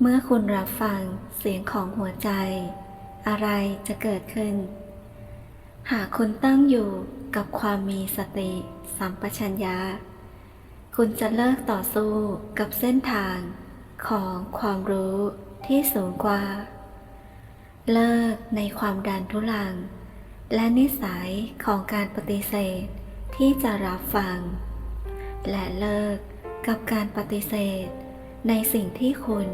เมื่อคุณรับฟังเสียงของหัวใจ อะไรจะเกิดขึ้น หากคุณตั้งอยู่กับความมีสติสัมปชัญญะ คุณจะเลิกต่อสู้กับเส้นทางของความรู้ที่สูงกว่า เลิกในความดันทุลัง และนิสัยของการปฏิเสธที่จะรับฟัง และเลิกกับการปฏิเสธในสิ่งที่คุณ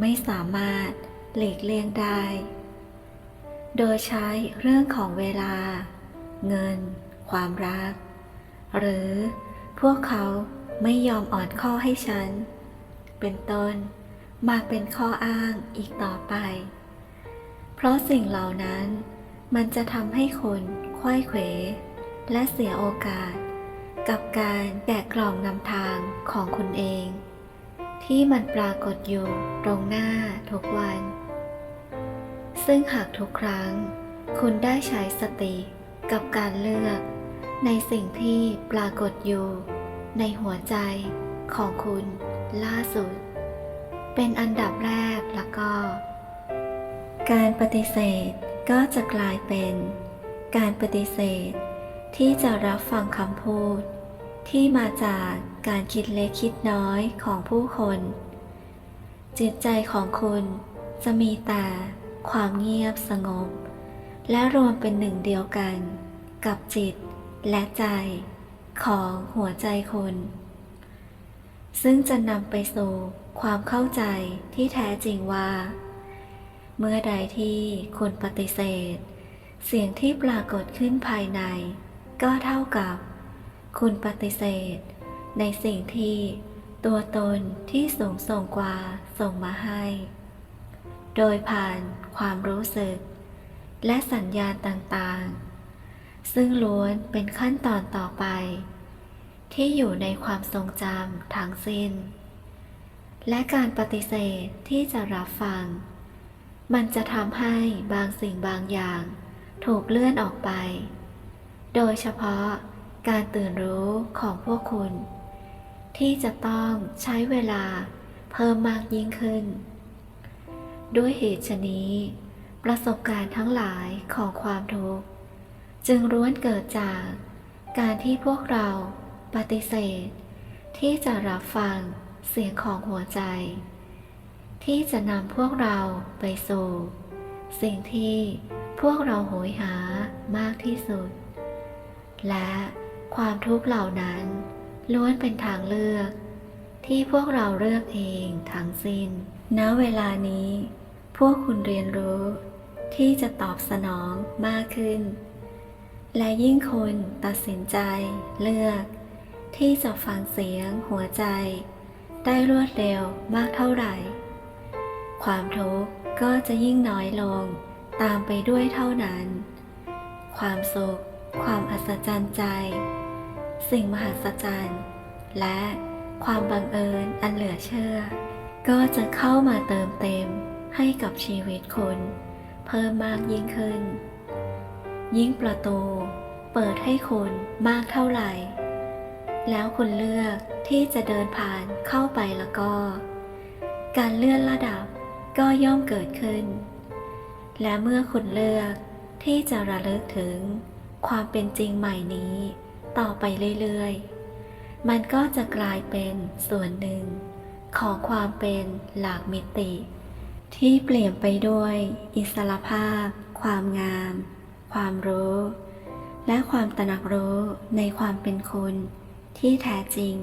ไม่สามารถหลีกเลี่ยงได้ โดยใช้เรื่องของเวลา เงิน ความรัก หรือพวกเขาไม่ยอมอ่อนข้อให้ฉัน เป็นต้นมาเป็นข้ออ้างอีกต่อไป เพราะสิ่งเหล่านั้นมันจะทำให้คุณควยเขว และเสียโอกาส กับการแกะกล่องนำทางของคุณเอง ที่มันปรากฏอยู่ตรงหน้าทุกวัน ซึ่งหากทุกครั้ง คุณได้ใช้สติกับการเลือก ในสิ่งที่ปรากฏอยู่ ในหัวใจของคุณล่าสุด เป็นอันดับแรกแล้วก็ การปฏิเสธก็จะกลายเป็น การปฏิเสธที่จะรับฟังคำพูด ที่มาจากการคิดเล็กคิดน้อยของผู้คน จิตใจของคุณจะมีแต่ความเงียบสงบ และรวมเป็นหนึ่งเดียวกัน กับจิตและใจของหัวใจคุณ ซึ่งจะนำไปสู่ความเข้าใจที่แท้จริงว่า เมื่อใดที่คุณปฏิเสธ เสียงที่ปรากฏขึ้นภายใน ก็เท่ากับ คุณปฏิเสธ ในสิ่งที่ตัวตนที่สูงส่งกว่าส่งมาให้ โดยผ่านความรู้สึก และสัญญาณต่างๆ ซึ่งล้วนเป็นขั้นตอนต่อไป ที่อยู่ในความทรงจำทั้งสิ้น และการปฏิเสธที่จะรับฟัง มันจะทำให้บางสิ่งบางอย่าง ถูกเลื่อนออกไป โดยเฉพาะ การตื่นรู้ของพวกคุณ ที่จะต้องใช้เวลาเพิ่มมากยิ่งขึ้น ด้วยเหตุชนี้ ประสบการณ์ทั้งหลายของความทุกข์จึงร้วนเกิดจากการที่พวกเราปฏิเสธ ที่จะรับฟังเสียงของหัวใจ ที่จะนำพวกเราไปสู่ สิ่งที่พวกเราโหยหามากที่สุด และ ความทุกข์เหล่านั้น ล้วนเป็นทางเลือก ที่พวกเราเลือกเองทั้งสิ้น ณ เวลานี้ พวกคุณเรียนรู้ ที่จะตอบสนองมากขึ้น และยิ่งคุณตัดสินใจเลือก ที่จะฟังเสียงหัวใจ ได้รวดเร็วมากเท่าไหร่ ความทุกข์ก็จะยิ่งน้อยลงตามไปด้วยเท่านั้น ความสุขความอัศจรรย์ใจ สิ่งมหัศจรรย์ และความบังเอิญอันเหลือเชื่อ ก็จะเข้ามาเติมเต็มให้กับชีวิตคุณเพิ่มมากยิ่งขึ้น ยิ่งประตูเปิดให้คุณมากเท่าไหร่ แล้วคุณเลือกที่จะเดินผ่านเข้าไปแล้วก็ การเลื่อนระดับก็ย่อมเกิดขึ้น และเมื่อคุณเลือกที่จะระลึกถึงความเป็นจริงใหม่นี้ ต่อไปเรื่อยๆ มันก็จะกลายเป็นส่วนหนึ่ง ของความเป็นหลากมิติ ที่เปลี่ยนไปด้วย อิสรภาพ ความงาม ความรู้ และความตระหนักรู้ในความเป็นคนที่แท้จริง